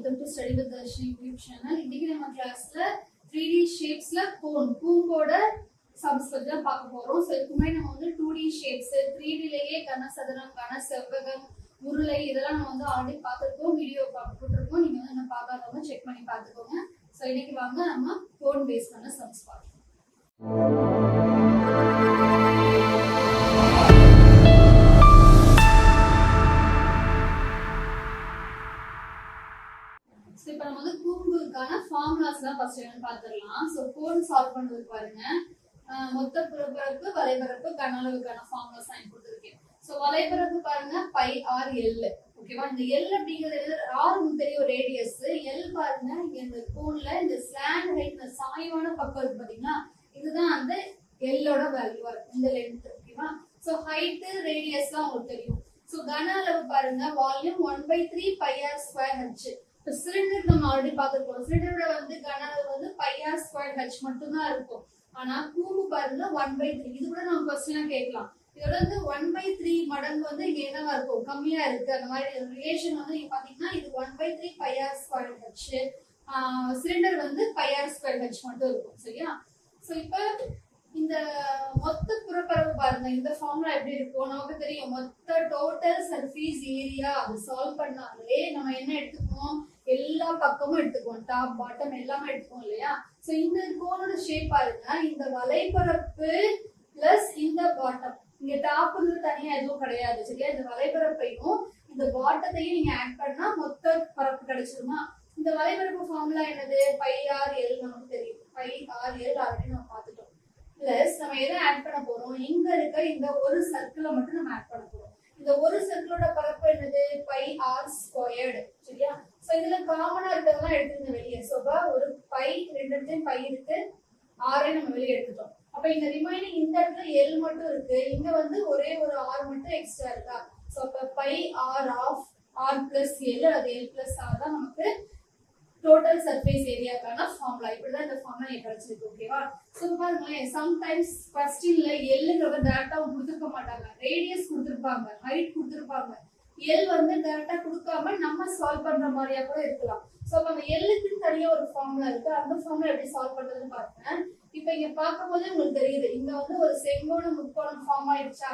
Welcome to study with Dharshini YouTube channel இன்னைக்கு நம்ம கிளாஸ்ல த்ரீ டி ஷேப்ஸ்ல கோன் கூம்போட சப்ஸ் பத்தி தான் பார்க்க போறோம். ஸோ இதுக்கு முன்னாடி நம்ம வந்து டூ டி ஷேப்ஸ் த்ரீ டிலேயே கனசதுரம் கன செவ்வகம் உருளை இதெல்லாம் நம்ம வந்து ஆல்ரெடி பார்த்துருக்கோம். வீடியோ போட்டிருக்கோம். நீங்க வந்து இன்னும் பார்க்காதவங்க செக் பண்ணி பார்த்துக்கோங்க. ஸோ இன்னைக்கு வாங்க நம்ம கோன் பேஸ் பண்ண சப்ஸ் பார்க்கலாம் வந்து ஃபார்முலாஸ் தான் ஃபர்ஸ்ட் என்னன்னு பார்த்துடலாம். ஸோ கோடு சால்வ் பண்ணுறது பாருங்க. மொத்த புறப்பரப்பு வலைபரப்பு கன அளவுக்கான ஃபார்முலாஸ் தான் கொடுத்துருக்கேன். ஸோ வலைபரப்பு பாருங்க. பை ஆர் எல் ஓகேவா இந்த எல் அப்படிங்கிறது ஆர் உங்களுக்கு தெரியும் ரேடியஸ் எல் பாருங்க. இந்த கோன்ல இந்த ஸ்லாண்ட் ஹைட் இந்த சாய்வான பக்கம் இருக்கு பாத்தீங்களா? இதுதான் அந்த எல்லோட வேல்யூவா இருக்கும் இந்த லென்த் ஓகேவா ஸோ ஹைட்டு ரேடியஸ் தான் உங்களுக்கு தெரியும். ஸோ கன அளவு பாருங்க. Volume one by three pi R square H cylinder நம்ம ஆல்ரெடி பார்த்துருக்கோம் சிலிண்டரோட வந்து கன வந்து பையார் ஆர் ஸ்கொயர் ஹெச் மட்டும்தான் இருக்கும். ஆனா கூம்பு பாருங்க ஒன் பை த்ரீ இது கூட நம்ம கொஸ்டினா கேட்கலாம். இதோட வந்து ஒன் பை த்ரீ மடங்கு வந்து இங்க என்னவா இருக்கும்? கம்மியா இருக்கு. அந்த மாதிரி ரிலேஷன் வந்து நீங்க பாத்தீங்கன்னா இது one by three pi R square H cylinder வந்து pi R R square H மட்டும் இருக்கும். சரியா? ஸோ இப்போ இந்த மொத்த புறப்பரப்பு பாருங்க. இந்த ஃபார்முலா எப்படி இருக்கும்? நமக்கு தெரியும். மொத்த டோட்டல் சர்ஃபீஸ் ஏரியா அது சால்வ் பண்ணாலே நம்ம என்ன எடுத்துக்கணும் எல்லா பக்கமும் எடுத்துக்குவோம். டாப் பாட்டம் எல்லாமே எடுத்துக்குவோம் இல்லையா? சோ இந்த கோனோட ஷேப் பாருங்க இந்த வலைப்பரப்பு பிளஸ் இந்த பாட்டம் இங்க டாப்ங்கிறது தனியா எதுவும் கிடையாது சரியா? இந்த வலைப்பரப்பையும் இந்த பாட்டத்தையும் நீங்க ஆட் பண்ணா மொத்த பரப்பு கிடைச்சிருமா? இந்த வலைப்பரப்பு ஃபார்முலா என்னது? பை ஆர் எல் நமக்கு தெரியும். பை ஆர் எல் ஆல்ரெடி நம்ம பார்த்துட்டோம். பிளஸ் நம்ம எதை ஆட் பண்ண போறோம்? இங்க இருக்க இந்த ஒரு சர்க்கிளை மட்டும் நம்ம ஆட் பண்ண போறோம். இந்த ஒரு சர்க்கிளோட பரப்பு என்னது? பை ஆர் ஸ்கொயர்டு சரியா? சோ இதுல காமனா இருக்கிறதெல்லாம் எடுத்துருங்க வெளியே. சோ ஒரு பை ரெண்டு இடத்துலயும் பை இருக்கு ஆறே நம்ம வெளியே எடுத்துட்டோம். அப்ப இந்த ரிமைனிங் இந்த இடத்துல எல் மட்டும் இருக்கு. இங்க வந்து ஒரே ஒரு ஆர் மட்டும் எக்ஸ்ட்ரா இருக்கா? சோ அப்ப pi R of R plus L அது எல் பிளஸ் ஆர் தான் நமக்கு டோட்டல் சர்ஃபேஸ் ஏரியாக்கான ஃபார்முலா இப்படிதான் இந்த ஃபார்முலா எனக்கு கிடைச்சிருக்கு ஓகேவா ஸோ பாருங்களேன் சம்டைம்ஸ் கொஸ்டின்ல எல்லுங்கிறத டேரக்டா கொடுத்துருக்க மாட்டாங்க. ரேடியஸ் கொடுத்துருப்பாங்க ஹைட் கொடுத்துருப்பாங்க. எல் வந்து கரெக்டா கொடுக்காம நம்ம சால்வ் பண்ற மாதிரியா கூட இருக்கலாம். ஸோ அப்ப அந்த எல்லுக்கு தனியா ஒரு ஃபார்முலா இருக்கு. அந்த ஃபார்முலா எப்படி சால்வ் பண்றதுன்னு பார்த்தேன் இப்போ இங்க பார்க்கும்போது உங்களுக்கு தெரியுது. இங்க வந்து ஒரு செங்கோண முக்கோணம் ஃபார்ம் ஆயிடுச்சா?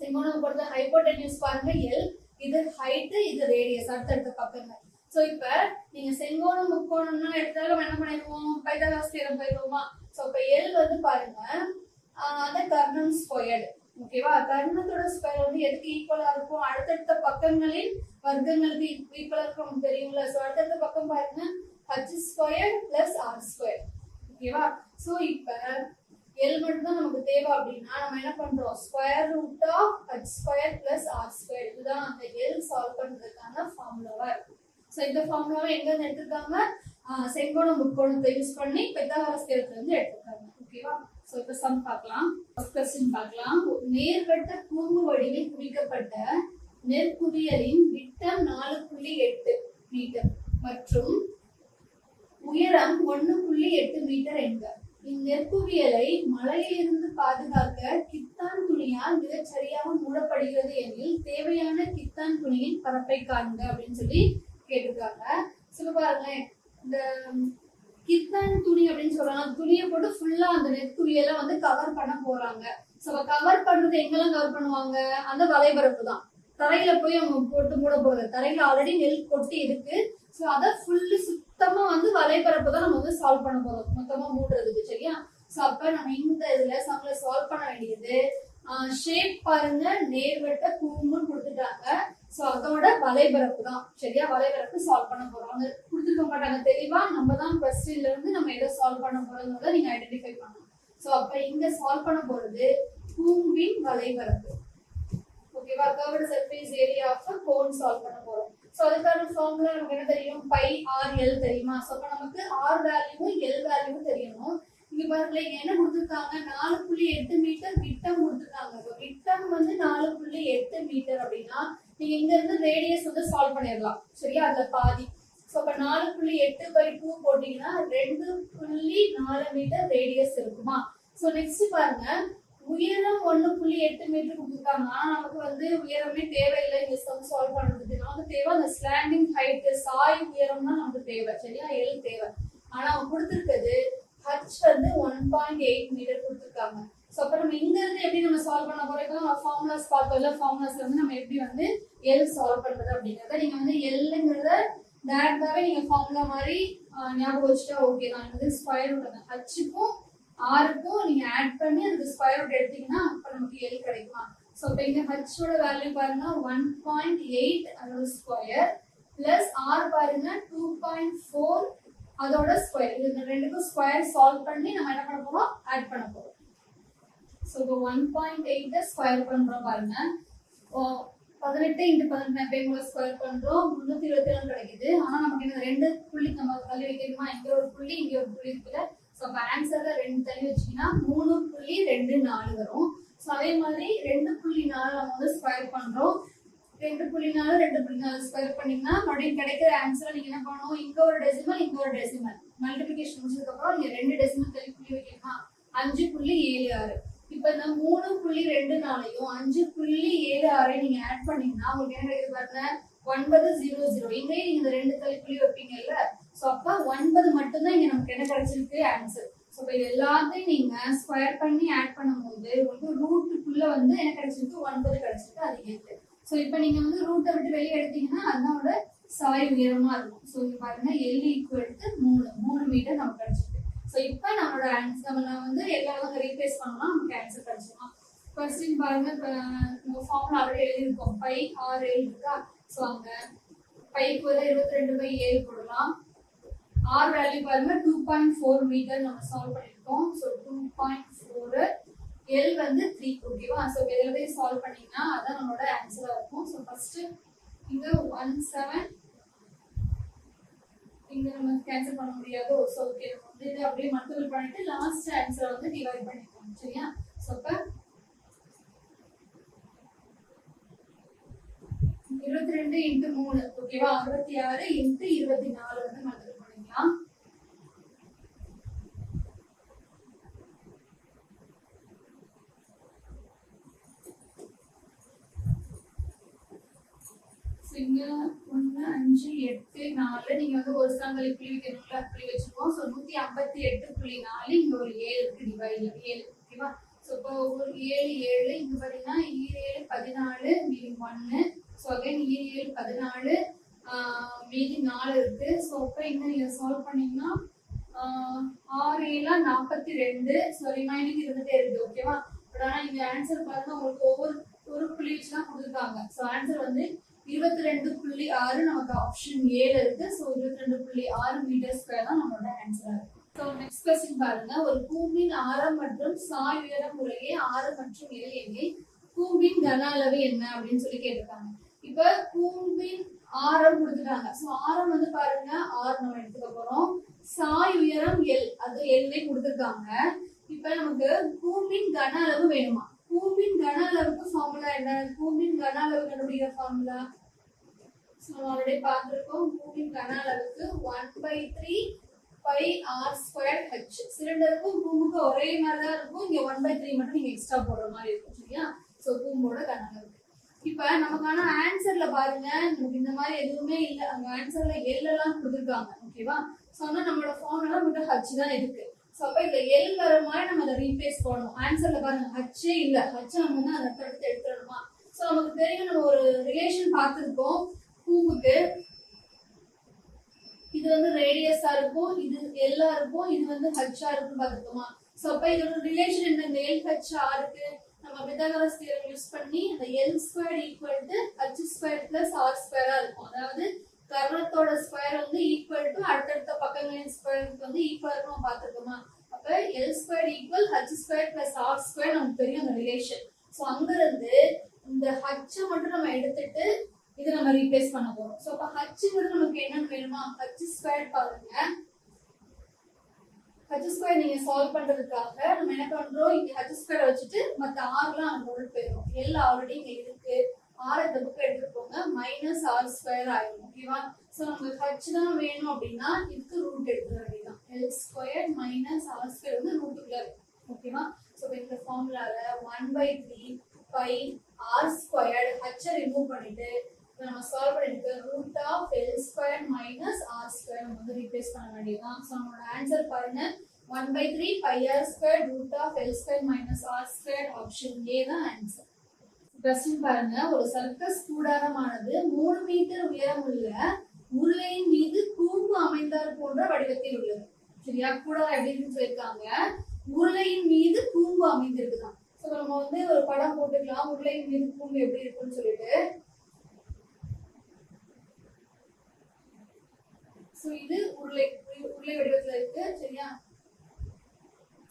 செங்கோண முக்கோணத்தை ஹைப்போட்டென்யூஸ் பாருங்க. எல் இது ஹைட் இது ரேடியஸ் அடுத்தடுத்த பக்கங்க சோ இப்ப நீங்க செங்கோணம் முக்கோணம்னா எடுத்தாலும் நம்ம என்ன பண்ணிடுவோம்? பைதாகாஸ் தியரம் போயிடுவோமா? சோ இப்ப எல் வந்து பாருங்க. ஆஹ் அந்த கர்ணம் ஸ்கொயர்டு ஓகேவா? கர்ணத்தோட ஸ்கொயர் வந்து எதுக்கு ஈக்குவலா இருக்கும்? அடுத்தடுத்த பக்கங்களில் வர்க்கங்களுக்கு ஈக்குவலா இருக்கும் தெரியும்ல. சோ அடுத்தடுத்த பக்கம் பாருங்க. H square plus R square ஓகேவா? சோ இப்ப எல் மட்டும் தான் நமக்கு தேவை அப்படின்னா நம்ம என்ன பண்றோம்? Square root of H square plus R square இதுதான் அந்த எல் சால்வ் பண்றதுக்கான ஃபார்முலாவா இருக்கும் ஸோ இந்த ஃபார்முலாவை எங்க இருந்து எடுத்திருக்காங்க? ஆஹ் செங்கோணம் முக்கோணத்தை யூஸ் பண்ணி பெத்தாகரஸ் தேர்த்துல இருந்து எடுத்திருக்காங்க. ஓகேவா? இப்போ சம் பார்க்கலாம். கொஸ்டின் பார்க்கலாம். நேர்வட்ட கூம்பு வடிவில் குறிக்கப்பட்ட நெற்குவியலின் விட்டம் நாலு புள்ளி எட்டு மீட்டர் மற்றும் உயரம் ஒன்னு புள்ளி எட்டு மீட்டர் என்க. இந்நெற்குவியலை மழையிலிருந்து பாதுகாக்க கித்தான் துணியால் மிகச் சரியாக மூடப்படுகிறது எனில் தேவையான கித்தான் துணியின் பரப்பை காண்க அப்படின்னு சொல்லி கேட்டிருக்காங்க. சொல்ல பாருங்க இந்த கித்தன் துணி அப்படின்னு சொல்றாங்க. அந்த துணியை போட்டு ஃபுல்லா அந்த நெற்குவியலை வந்து கவர் பண்ண போறாங்க. ஸோ கவர் பண்றது எங்கெல்லாம் கவர் பண்ணுவாங்க? அந்த வலைபரப்பு தான். தரையில போய் அவங்க போட்டு மூட போறது. தரையில ஆல்ரெடி நெல் கொட்டி இருக்கு. ஸோ அதை ஃபுல்லு சுத்தமா வந்து வலைபரப்பு தான் நம்ம வந்து சால்வ் பண்ண போறோம். மொத்தமா மூடுறதுக்கு சரியா? ஸோ அப்ப நம்ம இந்த இதுல சம்ல சால்வ் பண்ண வேண்டியது ஷேப் பாருங்க. நேர்வட்ட கூம்புன்னு கொடுத்துட்டாங்க. ஸோ அதோட வலைபரப்பு தான் சரியா? வலைபரப்பு சால்வ் பண்ண போறோம். அவங்க கொடுத்துருக்க மாட்டாங்க. தெளிவா நம்ம தான் கொஸ்டின்ல இருந்து நம்ம எதை சால்வ் பண்ண போறோங்கிறத நீங்க ஐடென்டிஃபை பண்ணணும் ஸோ அப்ப இங்க சால்வ் பண்ண போறது கூம்பின் வலைபரப்பு ஓகேவா curved surface area of cone solve பண்ண போறோம். சோ அதுக்கான ஃபார்முலா நமக்கு என்ன தெரியும்? பை ஆர் எல் தெரியுமா? சோ அப்ப நமக்கு ஆர் வேல்யூவும் எல் வேல்யூவும் தெரியணும். இங்க பாருங்களேன் இங்க என்ன கொடுத்துருக்காங்க? நாலு புள்ளி எட்டு மீட்டர் விட்டம் கொடுத்துருக்காங்க. விட்டம் வந்து நாலு புள்ளி எட்டு மீட்டர் அப்படின்னா நீங்க இங்க இருந்து ரேடியஸ் வந்து சால்வ் பண்ணிடலாம். சரியா? அதுல பாதி. ஸோ அப்ப நாலு புள்ளி எட்டு பை டூ போட்டீங்கன்னா ரெண்டு புள்ளி நாலு மீட்டர் ரேடியஸ் இருக்குமா? ஸோ நெக்ஸ்ட் பாருங்க. உயரம் ஒண்ணு புள்ளி எட்டு மீட்டர் கொடுத்துருக்காங்க. ஆனா நமக்கு வந்து உயரமே தேவையில்லை. இந்த சம் சால்வ் பண்றதுக்கு. நமக்கு தேவை அந்த ஸ்லாண்டிங் ஹைட்டு சாய் உயரம் தான் நமக்கு தேவை. சரியா? எல் தேவை. ஆனா அவங்க கொடுத்துருக்கிறது ஹச் வந்து ஒன் பாயிண்ட் எயிட் மீட்டர் கொடுத்துருக்காங்க. ஸோ அப்போ நம்ம இங்க இருந்து எப்படி நம்ம சால்வ் பண்ண போறோம்? ஃபார்முலாஸ் பார்த்தோம்ல ஃபார்முலாஸ்ல வந்து நம்ம எப்படி வந்து எல் சால்வ் பண்றது அப்படிங்கறத நீங்க வந்து எல்லுங்கிறத டேரக்டாவே நீங்க ஃபார்முலா மாதிரி ஞாபகம் வச்சுட்டா ஓகே தான். வந்து ஸ்கொயர் ரூட் ஹச்சுக்கும் ஆறுக்கும் நீங்க ஆட் பண்ணி அதுக்கு ஸ்கொயர் ரூட் எடுத்தீங்கன்னா அப்ப நமக்கு எல் கிடைக்குமா. ஸோ இப்போ இங்க ஹச்சோட வேல்யூ பாருங்க. ஒன் பாயிண்ட் எயிட் அதோட ஸ்கொயர் பிளஸ் ஆர் பாருங்க. டூ பாயிண்ட் ஃபோர் அதோட ஸ்கொயர் இது இந்த ரெண்டுக்கும் ஸ்கொயர் சால்வ் பண்ணி நம்ம என்ன பண்ண போறோம்? ஆட் பண்ண போறோம். ஸோ இப்போ ஒன் பாயிண்ட் எயிட்டை ஸ்கொயர் பண்றோம் பாருங்க. பதினெட்டு இன்ட்டு பதினெட்டு பேங்கள ஸ்கொயர் பண்றோம். முந்நூற்றி இருபத்தி நாலு கிடைக்குது. ஆனா நமக்கு என்ன ரெண்டு புள்ளி நம்ம தள்ளி வைக்கணுமா? இங்க ஒரு புள்ளி இங்க ஒரு புள்ளி இருக்குல்ல. ஸோ அப்போ ஆன்சர்ல ரெண்டு தள்ளி வச்சீங்கன்னா மூணு புள்ளி ரெண்டு நாலு வரும். ஸோ அதே மாதிரி ரெண்டு புள்ளி நாலு நம்ம வந்து ஸ்கொயர் பண்றோம். ரெண்டு புள்ளி நாலு ரெண்டு புள்ளி நாலு ஸ்கொயர் பண்ணீங்கன்னா மறுபடியும் கிடைக்கிற ஆன்சரை நீங்க என்ன பண்ணணும்? இங்க ஒரு டெசிமல் இங்க ஒரு டெசிமல் மல்டிபிகேஷன் முடிச்சதுக்கு அப்புறம் ரெண்டு டெசிமல் தள்ளி புள்ளி வைக்கணுமா? அஞ்சு புள்ளி ஏழு ஆறு. இப்ப இந்த மூணு புள்ளி ரெண்டு நாளையும் அஞ்சு புள்ளி ஏழு ஆறையும் நீங்க ஆட் பண்ணீங்கன்னா உங்களுக்கு என்ன கிடைக்குது பாருங்க? ஒன்பது ஜீரோ ஜீரோ இங்கே நீங்க இந்த ரெண்டு தலைப்புலயும் புள்ளி வைப்பீங்கல்ல? சோ அப்ப ஒன்பது மட்டும்தான் இங்க நமக்கு என்ன கிடைச்சிருக்கு? ஆன்சர் ஸோ இப்போ இது எல்லாத்தையும் நீங்க ஸ்கொயர் பண்ணி ஆட் பண்ணும்போது உங்களுக்கு ரூட்டுக்குள்ள வந்து என்ன கிடைச்சிருக்கு? ஒன்பது கிடைச்சிருக்கு. அது எட்டு. ஸோ இப்போ நீங்க வந்து ரூட்டை விட்டு வெளியே எடுத்தீங்கன்னா அதனோட சாய் உயரமா இருக்கும். ஸோ இங்க பாருங்க எல் ஈக்குவல் டு மூணு. மூணு மீட்டர் நமக்கு கிடைச்சிருக்கு. ஸோ இப்போ நம்மளோட ஆன்சர் நம்ம வந்து எல்லாரும் ரீப்ளேஸ் பண்ணலாம் நமக்கு ஆன்சர் கிடைச்சிடலாம் கொஸ்டின் பாருங்க இப்போ நம்ம ஃபார்ம்ல ஆல்ரெடி எழுதியிருக்கோம். பை ஆர் ஏழு இருக்கா ஸோ அங்கே பைக்கு வந்து இருபத்தி ரெண்டு பை ஏழு போடலாம். ஆர் வேல்யூ பாருங்க டூ பாயிண்ட் ஃபோர் மீட்டர் நம்ம சால்வ் பண்ணியிருக்கோம். So two point four L வந்து த்ரீ ஓகேவா ஸோ எல்லாத்தையும் சால்வ் பண்ணிங்கன்னா அதான் நம்மளோட ஆன்சராக இருக்கும். ஸோ ஃபர்ஸ்ட் இது ஒன் செவன் இங்க நம்ம கேன்சல் பண்ண முடியாது. ஸோ ஓகே நம்ம வந்து இதை அப்படியே மல்டிபிள் பண்ணிட்டு லாஸ்ட் ஆன்சரை வந்து டிவைட் பண்ணிக்கோங்க சரியா? ஸோ இப்போ இருபத்தி ரெண்டு இன்ட்டு மூணு ஓகேவா அறுபத்தி ஆறு இன்ட்டு இருபத்தி நாலு வந்து மல்டிபிள் பண்ணிக்கலாம் சிங்க ஒன்று அஞ்சு எட்டு நாலு நீங்க வந்து ஒரு சாங்கலி புள்ளி வைக்கணும்ல புள்ளி வச்சிருக்கோம். ஸோ நூத்தி ஐம்பத்தி எட்டு புள்ளி நாலு இங்க ஒரு ஏழு இருக்கு டிவைட்ல ஏழு ஓகேவா ஸோ இப்போ ஒரு ஏழு ஏழு இங்க பாத்தீங்கன்னா ஈர ஏழு பதினாலு மீதி ஒன்னு. ஸோ அகைன் ஈர ஏழு பதினாலு மீதி நாலு இருக்கு. ஸோ இப்போ இன்னும் நீங்க சால்வ் பண்ணீங்கன்னா ஆறு ஏழா நாற்பத்தி ரெண்டு. ஸோ ரிமைனிங் இருந்துட்டே இருக்கு ஓகேவா பட் ஆனால் இங்க ஆன்சர் பார்த்தா உங்களுக்கு ஒவ்வொரு ஒரு புள்ளி வச்சு தான் கொடுத்துருக்காங்க. ஸோ ஆன்சர் வந்து இருபத்தி ரெண்டு புள்ளி ஆறு நமக்கு ஆப்ஷன் ஏழு இருக்கு. ஸோ இருபத்தி ரெண்டு புள்ளி ஆறு மீட்டர் ஸ்கொயர் தான் நம்மளோட ஆன்சரா இருக்கு. ஸோ நெக்ஸ்ட் கொஸ்டின் பாருங்க. ஒரு கூம்பின் ஆரம் மற்றும் சாய் உயரம் முறையே ஆறு மற்றும் ஏழு எனில் கூம்பின் கன அளவு என்ன அப்படின்னு சொல்லி கேட்டிருக்காங்க. இப்ப கூம்பின் ஆரம் கொடுத்துட்டாங்க. ஸோ ஆரம் வந்து பாருங்க. ஆறு நம்ம எடுத்துக்க போறோம். சாய் உயரம் எல் அது எல்லே கொடுத்துருக்காங்க. இப்ப நமக்கு கூம்பின் கன அளவு வேணுமா? கன அளவுக்கு ஃபார்முலா என்ன? பூமியின் கன அளவு கண்டுபிடிக்கிற ஃபார்முலா ஸோ ஆல்ரெடி பார்த்துருக்கோம். பூமியின் கன அளவுக்கு one by three pi R square H சிலிண்டருக்கும் கூம்புக்கும் ஒரே மாதிரி தான் இருக்கும். இங்க ஒன் பை த்ரீ மட்டும் நீங்க எக்ஸ்ட்ரா போடுற மாதிரி இருக்கும் சரியா? ஸோ பூமோட கன அளவு இப்ப நமக்கான ஆன்சர்ல பாருங்க. நமக்கு இந்த மாதிரி எதுவுமே இல்லை. அங்க ஆன்சர்ல எல்லாம் கொடுத்துருக்காங்க ஓகேவா சொன்னா நம்மளோட ஃபார்முலா மட்டும் ஹச் தான் இருக்கு. ஸோ அப்போ இந்த எல் வர மாதிரி நம்ம அதை ரீப்ளேஸ் பண்ணணும். ஆன்சர்ல பாருங்க. ஹச்சே இல்லை. ஹச் நம்ம வந்து அதை எடுத்து எடுத்துடணுமா? ஸோ நமக்கு தெரியும் நம்ம ஒரு ரிலேஷன் பார்த்துருக்கோம். பூவுக்கு. இது வந்து ரேடியஸா இருக்கும். இது எல்லா இருக்கும். இது வந்து ஹச்சா இருக்கும் பார்த்துக்கோமா ஸோ அப்போ இதோட ரிலேஷன் என்ன? இந்த எல் ஹச் ஆருக்கு நம்ம பித்தாகரஸ் தியரம் யூஸ் பண்ணி அந்த L square equal to H square plus R ஸ்கொயரா இருக்கும். அதாவது கர்ணத்தோட ஸ்கொயர் வந்து ஈக்குவல் டு அடுத்தடுத்த பக்கங்களின் ஸ்கொயருக்கு வந்து ஈக்குவல் நம்ம பார்த்துருக்கோமா? அப்ப L square equal H square plus R square நமக்கு தெரியும் அந்த ரிலேஷன் ஸோ அங்கிருந்து இந்த ஹச்சை மட்டும் நம்ம எடுத்துட்டு இதை நம்ம ரீப்ளேஸ் பண்ண போறோம். ஸோ அப்போ ஹச்சுங்கிறது நமக்கு என்னன்னு வேணுமா? ஹச் ஸ்கொயர் பாருங்க. ஹச் ஸ்கொயர் நீங்க சால்வ் பண்றதுக்காக நம்ம என்ன பண்றோம்? இங்க ஹச் ஸ்கொயர் வச்சுட்டு மத்த ஆறுலாம் அங்க உள் போயிடும் எல் ஆல்ரெடி இங்க இருக்கு. ஆர் இந்த புக் எடுத்துக்கோங்க. போங்க மைனஸ் ஆர் ஸ்கொயர் ஆயிடும் ஓகேவா ஸோ நமக்கு ஹச் தான் வேணும் அப்படின்னா இதுக்கு ரூட் எடுத்துக்க வேண்டியதான் L square minus R square வந்து ரூட்டுக்குள்ள இருக்கும் ஓகேவா ஸோ இந்த ஃபார்முலால one by three pi R squared ஹச்சை remove பண்ணிட்டு நம்ம சால்வ் பண்ணிட்டு root of L square minus R square நம்ம வந்து ரீப்ளேஸ் பண்ண வேண்டியதுதான். ஸோ நம்மளோட ஆன்சர் பாருங்க. One by three pi R square root of L square minus R square option A தான் ஆன்சர் கொஸ்டின் பாருங்க. ஒரு சர்க்கஸ் கூடாரமானது மூணு மீட்டர் உயரமுள்ள உருளையின் மீது கூம்பு அமைந்தார் போன்ற வடிவத்தில் உள்ளது. சரியா? கூடாரம் எப்படின்னு சொல்லியிருக்காங்க. உருளையின் மீது கூம்பு அமைந்திருக்குதான். ஸோ நம்ம வந்து ஒரு படம் போட்டுக்கலாம். உருளையின் மீது கூம்பு எப்படி இருக்குன்னு சொல்லிட்டு. ஸோ இது உருளை உருளை வடிவத்துல இருக்கு. சரியா?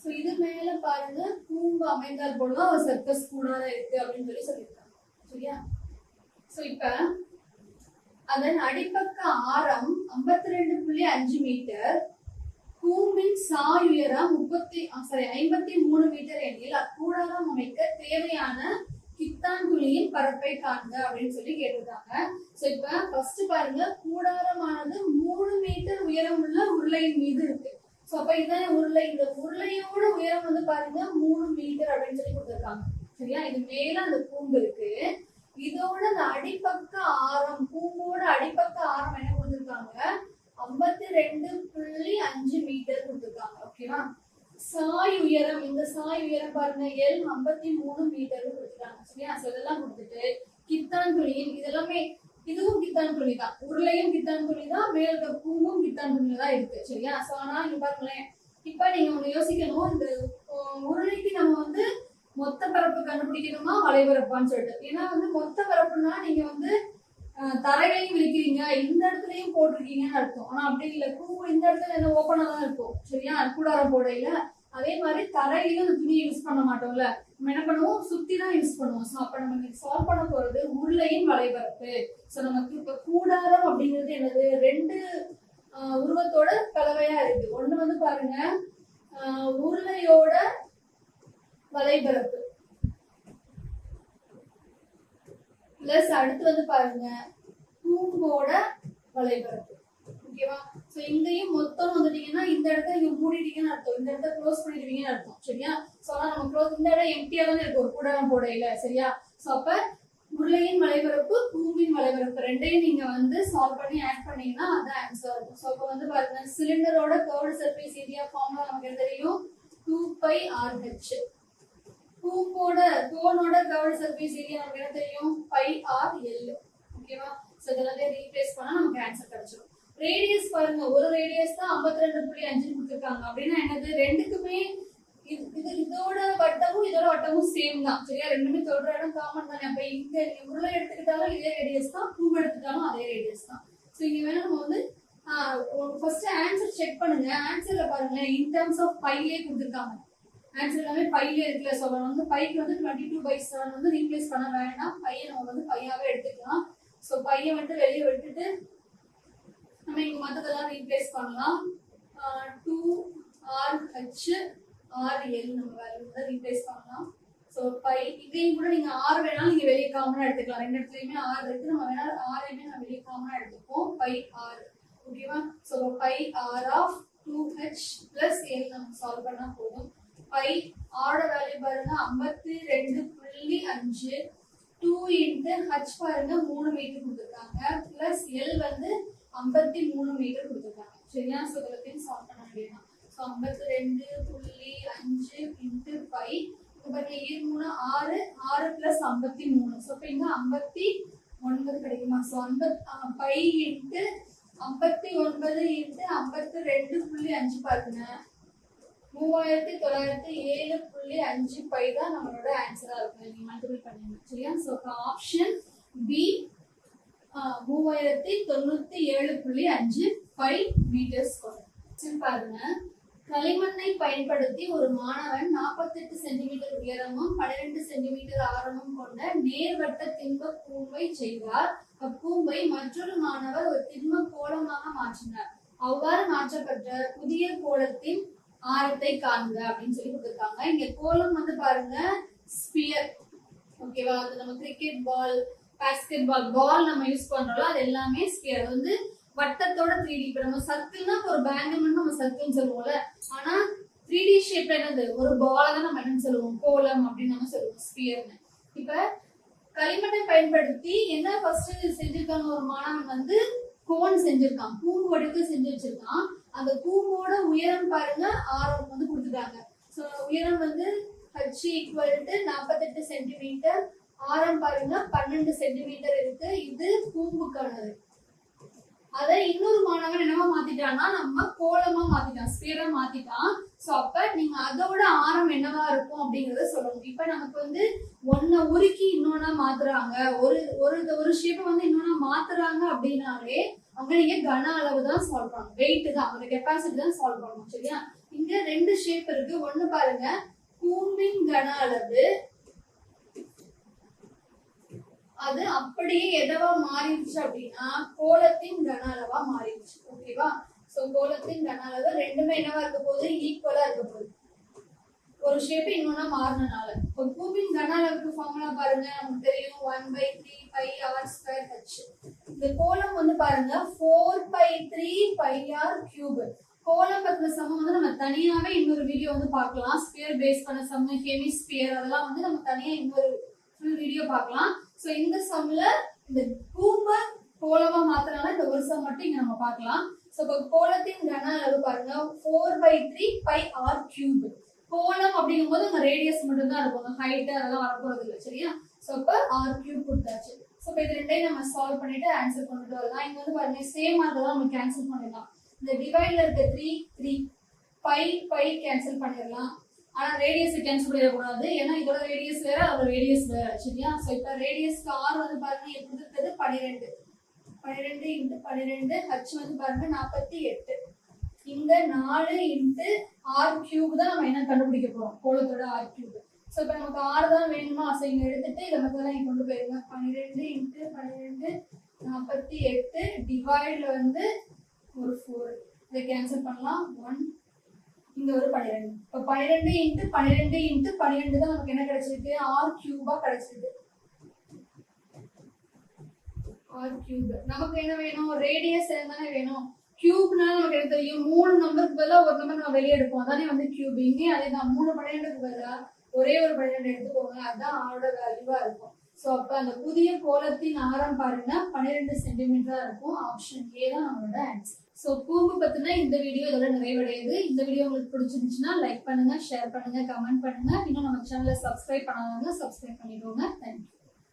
ஸோ இது மேல பாருங்க கூம்பு அமைந்தால் போல ஒரு சர்க்கஸ் கூடாரம் இருக்கு அப்படின்னு சொல்லி சொல்லியிருக்காங்க. சரியா? ஸோ இப்ப அதன் அடிப்பக்க ஆரம் 52.5 ரெண்டு புள்ளி அஞ்சு மீட்டர் கூம்பின் சாயுயரம் முப்பத்தி சாரி ஐம்பத்தி மூணு மீட்டர் எனில் அக்கூடாரம் அமைக்க தேவையான கித்தாந்துளியின் பரப்பை காண்க அப்படின்னு சொல்லி கேட்டிருக்காங்க. சோ இப்ப ஃபர்ஸ்ட் பாருங்க கூடாரமானது மூணு மீட்டர் உயரம் உள்ள உருளையின் மீது இருக்கு. ஸோ அப்ப இதுதான் உருளை. இந்த உருளையோட உயரம் வந்து பாருங்க மூணு மீட்டர் அப்படின்னு சொல்லி கொடுத்துருக்காங்க. சரியா? இது மேல அந்த கூம்பு இருக்கு. இதோட அந்த அடிப்பக்க ஆரம் கூம்போட அடிப்பக்க ஆரம் என்ன கொடுத்துருக்காங்க? ஐம்பத்தி ரெண்டு புள்ளி அஞ்சு மீட்டர் கொடுத்துருக்காங்க. ஓகேவா சாய் உயரம் இந்த சாய் உயரம் பாருங்க எல் ஐம்பத்தி மூணு மீட்டர் கொடுத்துருக்காங்க. சரியா? So இதெல்லாம் கொடுத்துட்டு கித்தான் துளியின் இதெல்லாமே இதுவும் கித்தான்குழி தான் உருளையும் கித்தான்குழி தான் மேல பூவும் கித்தான் துளி தான் இருக்கு. சரியா? சோ ஆனா இங்க பாருங்களேன். இப்ப நீங்க ஒண்ணு யோசிக்கணும். இந்த உருளைக்கு நம்ம வந்து மொத்த பரப்பு கண்டுபிடிக்கணுமா வளைபரப்பான்னு சொல்லிட்டு. ஏன்னா வந்து மொத்த பரப்புனா நீங்க வந்து தரையிலையும் விழிக்கிறீங்க இந்த இடத்துலயும் போட்டிருக்கீங்கன்னு அர்த்தம். ஆனா அப்படி இல்ல. பூ இந்த இடத்துல என்ன ஓப்பனா தான் இருக்கும். சரியா? கூடாரம் போடையில. அதே மாதிரி தரையிலும் அந்த துணியை யூஸ் பண்ண மாட்டோம்ல. நம்ம என்ன பண்ணுவோம்? சுத்தி தான் யூஸ் பண்ணுவோம். ஸோ அப்ப நம்ம சால்வ் பண்ண போறது உருளையின் வளைபரப்பு ஸோ நமக்கு இப்ப கூடாரம் அப்படிங்கிறது என்னது? ரெண்டு உருவத்தோட கலவையா இருக்கு. ஒண்ணு வந்து பாருங்க. உருளையோட வலைபரப்பு. பிளஸ் அடுத்து வந்து பாருங்க. கூம்போட வலைபரப்பு. ஓகேவா சோ இங்கேயும் மொத்தம் வந்துட்டீங்கன்னா இந்த இடத்த நீங்க மூடிட்டீங்கன்னு அர்த்தம். இந்த இடத்த க்ளோஸ் பண்ணிடுவீங்கன்னு அர்த்தம். சரியா? சோ நம்ம க்ளோஸ் இந்த இடம் எம்டியா தான் இருக்கு. ஒரு கூடாரம் போடையில சரியா? சோ அப்ப உருளையின் வளைபரப்பு பூமியின் வளைபரப்பு ரெண்டையும் நீங்க வந்து சால்வ் பண்ணி ஆட் பண்ணீங்கன்னா அதான் ஆன்சர் இருக்கும். சோ இப்போ வந்து பாருங்க சிலிண்டரோட கர்வ்டு சர்ஃபேஸ் ஏரியா ஃபார்ம்ல நமக்கு என்ன தெரியும்? டூ பை ஆர் ஹெச் கூம்போட கோனோட கர்வ்டு சர்ஃபேஸ் ஏரியா நமக்கு என்ன தெரியும்? பை ஆர் எல் ஓகேவா சோ இதெல்லாம் ரீப்ளேஸ் பண்ணா நமக்கு ஆன்சர் கிடைச்சிடும் ரேடியஸ் பாருங்க ஒரு ரேடியஸ் தான் 52.5 ரெண்டு புள்ளி அஞ்சு கொடுத்துருக்காங்க. அப்படின்னா என்னது? ரெண்டுக்குமே இது இது இதோட வட்டமும் இதோட வட்டமும் சேம் தான். சரியா? ரெண்டுமே தொடுற இடம் காமன் தானே. அப்ப இங்க நீங்க எடுத்துக்கிட்டாலும் இதே ரேடியஸ் தான். பூ எடுத்துட்டாலும் அதே ரேடியஸ் தான். சோ இங்க வேணா நம்ம வந்து ஃபர்ஸ்ட் ஆன்சர் செக் பண்ணுங்க. ஆன்சர்ல பாருங்க இன் டர்ம்ஸ் ஆஃப் பைலே கொடுத்துருக்காங்க. ஆன்சர் எல்லாமே பையில இருக்குல்ல. ஸோ வந்து பைக்கு வந்து டுவெண்ட்டி டூ பை செவன் வந்து ரீப்ளேஸ் பண்ண வேண்டாம் பையன் நம்ம வந்து பையாவே எடுத்துக்கலாம். ஸோ பையன் வந்து வெளியே விட்டுட்டு மற்றதெல்லாம் ரீப்ளேஸ் பண்ணலாம். Two r h r l நம்ம வேல்யூ வந்து ரீப்ளேஸ் பண்ணலாம். ஸோ பை இதையும் கூட நீங்க ஆர் வேணாலும் நீங்க வெளியே காமனா எடுத்துக்கலாம். ரெண்டு இடத்துலயுமே ஆர் இருக்கு. நம்ம வேணா ஆரையுமே நம்ம வெளியே காமனா எடுத்துப்போம். பை ஆர் ஓகேவா so pi r of two h plus l நம்ம சால்வ் பண்ணா போதும். பை ஆரோட வேல்யூ பாருங்க. ஐம்பத்தி ரெண்டு புள்ளி அஞ்சு. டூ இன்ட்டு ஹச் பாருங்க. மூணு மீட்டர் கொடுத்துருக்காங்க. பிளஸ் எல் வந்து ஐம்பத்தி மூணு மீட்டர் கொடுத்துருக்காங்க சரியா ஸோ சால்வ் பண்ண வேண்டியதுதான் ஸோ ஐம்பத்தி ரெண்டு புள்ளி அஞ்சு இன்ட்டு ஃபைவ் இப்போ பாருங்க ஏழு மூணு ஆறு ஆறு பிளஸ் ஐம்பத்தி மூணு ஸோ இப்போ இங்கே ஐம்பத்தி ஒன்பது கிடைக்குமா ஸோ ஐம்பத் பை இன்ட்டு ஐம்பத்தி ஒன்பது இன்ட்டு ஐம்பத்தி ரெண்டு புள்ளி அஞ்சு பாருங்க மூவாயிரத்தி தொள்ளாயிரத்தி ஏழு புள்ளி அஞ்சு பை தான் நம்மளோட ஆன்சராக இருக்கும் நீங்கள் மல்டிபிள் பண்ணுங்க சரியா ஸோ ஆப்ஷன் பி மூவாயிரத்தி தொண்ணூத்தி ஏழு புள்ளி அஞ்சு ஃபைவ் மீட்டர்ஸ் கொண்டது பாருங்க. களிமண்ணை பயன்படுத்தி ஒரு மாணவன் 48 சென்டிமீட்டர் உயரமும் 12 சென்டிமீட்டர் ஆரமும் கொண்ட நேர்வட்ட திண்ம கூம்பை செய்தார். அக்கூம்பை மற்றொரு மாணவர் ஒரு திண்ம கோலமாக மாற்றினார். அவ்வாறு மாற்றப்பட்ட புதிய கோலத்தின் ஆரத்தை காண்க அப்படின்னு சொல்லி கொடுத்திருக்காங்க. இங்க கோலம் வந்து பாருங்க ஸ்பியர் ஓகேவா அது நம்ம கிரிக்கெட் பால் பாஸ்கெட் பால் பால் நம்ம யூஸ் பண்றோம்ல அது எல்லாமே ஸ்பியர் அது வந்து வட்டத்தோட த்ரீ டி இப்ப நம்ம சர்க்கிள்னா ஒரு பேங்கமன் நம்ம சர்க்கிள்னு சொல்லுவோம்ல ஆனா த்ரீ டி ஷேப்ல என்னது? ஒரு பால தான் நம்ம என்னன்னு சொல்லுவோம் கோலம் அப்படின்னு நம்ம சொல்லுவோம் ஸ்பியர்னு இப்ப களிமண்ணை பயன்படுத்தி என்ன ஃபர்ஸ்ட் செஞ்சிருக்காங்க ஒரு மாணவன் வந்து? கோன் செஞ்சிருக்கான் கூம்பு வடிவத்தில் செஞ்சு வச்சிருக்கான். அந்த கூம்போட உயரம் பாருங்க ஆரம் வந்து கொடுத்துட்டாங்க. ஸோ உயரம் வந்து ஹச் ஈக்குவல் டு நாற்பத்தெட்டு சென்டிமீட்டர் ஆரம் பாருங்க பன்னெண்டு சென்டிமீட்டர் இருக்கு. இது கூம்புக்கானது. அதை இன்னொரு மாணவன் என்னவா மாத்திட்டான்னா நம்ம கோலமா மாத்திட்டான் ஸ்பீரா மாத்திட்டான். சோ அப்ப நீங்க அதோட ஆரம் என்னவா இருக்கும் அப்படிங்கறத சொல்லணும் இப்ப நமக்கு வந்து ஒன்ன உருக்கி இன்னொன்னா மாத்துறாங்க. ஒரு ஒரு ஒரு ஷேப்பை வந்து இன்னொன்னா மாத்துறாங்க அப்படின்னாலே அவங்க நீங்க கன அளவு தான் சால்வ் பண்ணணும். வெயிட் தான் அந்த கெப்பாசிட்டி தான் சால்வ் பண்ணணும் சரியா? இங்க ரெண்டு ஷேப் இருக்கு. ஒண்ணு பாருங்க கூம்பின் கன அளவு அது அப்படியே எதவா மாறிடுச்சு அப்படின்னா கோலத்தின் கன அளவா மாறிடுச்சு. ஓகேவா? சோ கோலத்தின் கன அளவு ரெண்டுமே என்னவா இருக்க போகுது? ஈக்குவலா இருக்க போகுது. ஒரு ஷேப் இன்னொன்னா மாறினால ஒரு கூம்பின் கன அளவுக்கு ஃபார்முலா பாருங்க. நமக்கு தெரியும். One by three pi r square h இந்த கோலம் வந்து பாருங்க. Four by three pi r cube கோலம் பத்தின சமம் வந்து நம்ம தனியாவே இன்னொரு வீடியோ வந்து பார்க்கலாம். ஸ்பியர் பேஸ் பண்ண சம்ம ஹெமி ஸ்பியர் அதெல்லாம் வந்து நம்ம தனியா இன்னொரு ஃபுல் வீடியோ பார்க்கலாம். ஸோ இந்த சம்ல இந்த கூம்ப கோலமா மாத்தினால இந்த ஒரு சம் மட்டும் இங்க நம்ம பார்க்கலாம். ஸோ இப்போ கோலத்தின் கன அளவு பாருங்க. Four by three pi r cube கோலம் அப்படிங்கும் போது உங்க ரேடியஸ் மட்டும் தான் இருக்கும் ஹைட் அதெல்லாம் வரப்போறது இல்லை சரியா? ஸோ இப்போ ஆர் கியூப் கொடுத்தாச்சு. ஸோ இப்போ இது ரெண்டையும் நம்ம சால்வ் பண்ணிட்டு ஆன்சர் கொண்டுட்டு வரலாம். இங்க வந்து பாருங்க சேம் தான் நம்ம கேன்சல் பண்ணிடலாம். இந்த டிவைட்ல இருக்க three three pi pi cancel பண்ணிடலாம். ஆனால் ரேடியஸை கேன்சல் பண்ணிடக்கூடாது ஏன்னா இதோட ரேடியஸ் வேற அதோட ரேடியஸ் வேற சரியா? ஸோ இப்போ ரேடியஸ்க்கு ஆர் வந்து பாருங்க எப்படி இருக்குது பன்னிரெண்டு பன்னிரெண்டு இன்ட்டு பன்னிரெண்டு ஹச் வந்து பாருங்க நாற்பத்தி எட்டு. இந்த நாலு இன்ட்டு ஆர் கியூப் தான் நம்ம என்ன கண்டுபிடிக்க போறோம்? கோலத்தோட ஆர் கியூப் ஸோ இப்போ நமக்கு ஆறு தான் வேணுமா? ஸோ இங்கே எடுத்துட்டு இதை மட்டும் தான் கொண்டு போயிருங்க. பன்னிரெண்டு இன்ட்டு பன்னிரெண்டு நாற்பத்தி எட்டு டிவைடில் வந்து ஒரு ஃபோர் இதை கேன்சல் பண்ணலாம். ஒன் இங்க ஒரு பன்னிரெண்டு. இப்போ பன்னிரெண்டு இன்ட்டு பன்னிரெண்டு இன்ட்டு பன்னிரெண்டு தான் நமக்கு என்ன கிடைச்சிருக்கு? ஆர் கியூபா கிடைச்சிருக்கு. ஆர் கியூப் நமக்கு என்ன வேணும்? ரேடியஸ் தானே வேணும். கியூப்னா நமக்கு என்ன தெரியும்? மூணு நம்பருக்கு பதிலா ஒரு நம்பர் நம்ம வெளியே எடுப்போம். அதானே வந்து கியூப் இங்கே அதே தான் மூணு பன்னிரெண்டுக்கு பதிலா ஒரே ஒரு பன்னிரெண்டு எடுத்துக்கோங்க. அதுதான் ஆரோட வேல்யூவா இருக்கும். ஸோ அப்போ அந்த புதிய கோலத்தின் ஆரம் பாருங்கன்னா பன்னிரெண்டு சென்டிமீட்டரா இருக்கும். ஆப்ஷன் ஏ தான் நம்மளோட ஆன்சர் ஸோ கூம்பு பத்தின இந்த வீடியோ இதோட நிறைவடையுது. இந்த வீடியோ உங்களுக்கு பிடிச்சிருந்துச்சுன்னா லைக் பண்ணுங்க ஷேர் பண்ணுங்க கமெண்ட் பண்ணுங்க. இன்னும் நம்ம சேனலை சப்ஸ்கிரைப் பண்ணாதவங்க சப்ஸ்கிரைப் பண்ணிடுவோங்க தேங்க்யூ